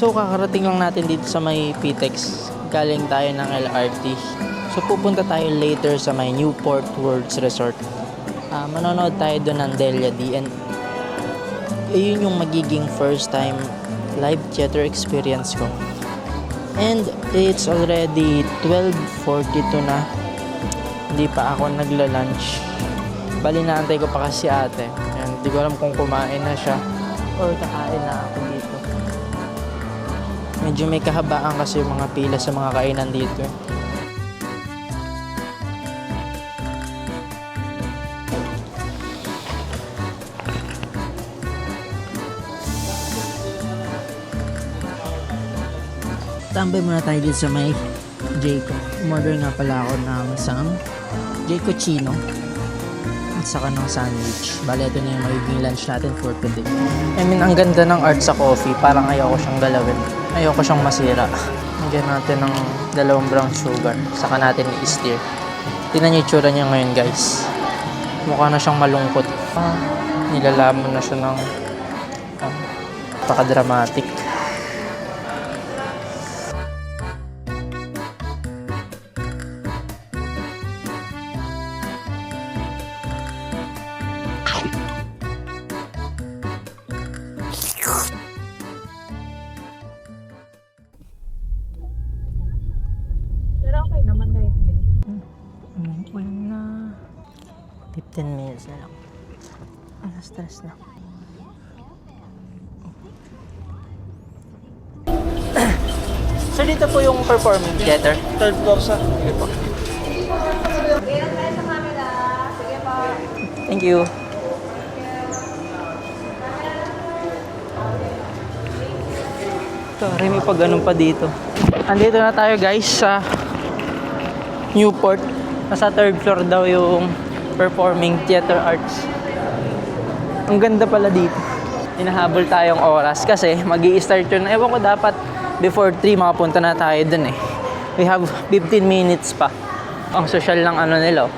So kakarating lang natin dito sa may PTEX. Galing tayo ng LRT. So pupunta tayo later sa may Newport Worlds Resort. Ah, manonood tayo doon ng Delia D and yun yung magiging first time live theater experience ko. And it's already 12.42 na. Hindi pa ako nagla-lunch. Bali naantay ko pa kasi ate. Hindi ko alam kung kumain na siya or kakain na ako dito. Medyo may kahabaan kasi yung mga pila sa mga kainan dito. Tambay muna tayo dito sa may Jayco. Umorder nga pala ako ng isang Jayco Chino at saka ng sandwich. Bale, ito na yung magiging lunch natin for today. I mean, ang ganda ng art sa coffee. Parang ayoko siyang galawin. Ayoko siyang masira. Lagyan natin ng dalawang brown sugar. Saka natin i-stir. Tingnan niyo itsura niya ngayon, guys. Mukha na siyang malungkot. Ah, nilalamon na siya ng ah, napaka-dramatic. 15 minutes na lang. Ang stress na. so dito po yung performing theater. Third floor sa. Thank you. Ito, may pag ganun pa dito. Andito na tayo guys sa Newport. Nasa third floor daw yung performing theater arts. Ang ganda pala dito. Hinahabol tayong oras kasi mag start yun. Ewan ko dapat before 3 makapunta na tayo dun eh. We have 15 minutes pa. Ang social lang ano nila oh.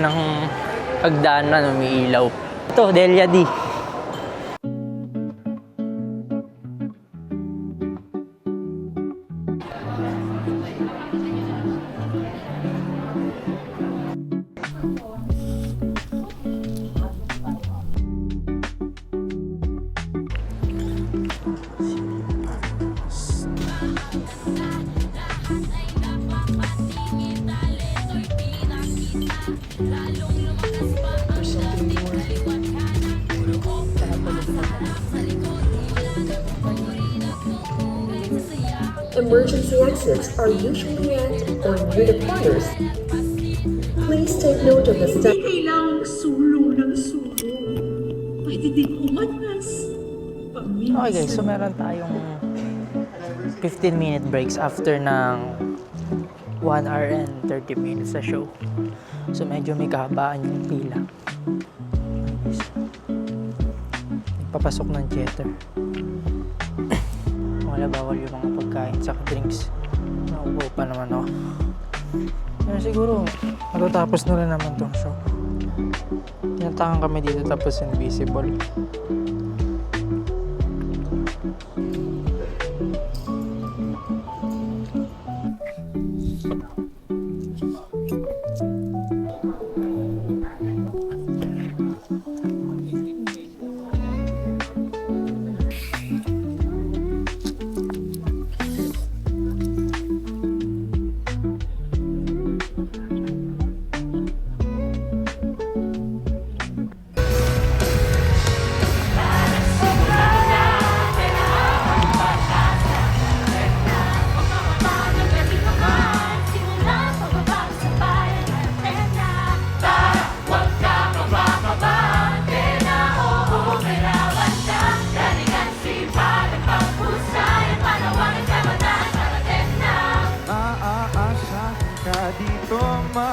ng pagdaanan umiilaw. Ito, Delia D. Emergency exits are usually at or near the corners. Please take note of the step. kailangang sulo ng sulo. Pwede din umatas. Okay guys, so meron tayong 15 minute breaks after ng 1 hour and 30 minutes sa show. So medyo may kahabaan yung pila. Papasok ng theater. Wala yung mga pagkain sa drinks. Naupo pa naman ako. Pero siguro, matatapos na rin naman tong show. Tinatakan kami dito tapos invisible.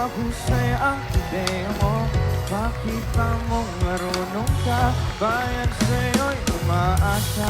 Mahusay ang ideya mo Makita mong marunong ka? Bayan sa'yo'y umaasa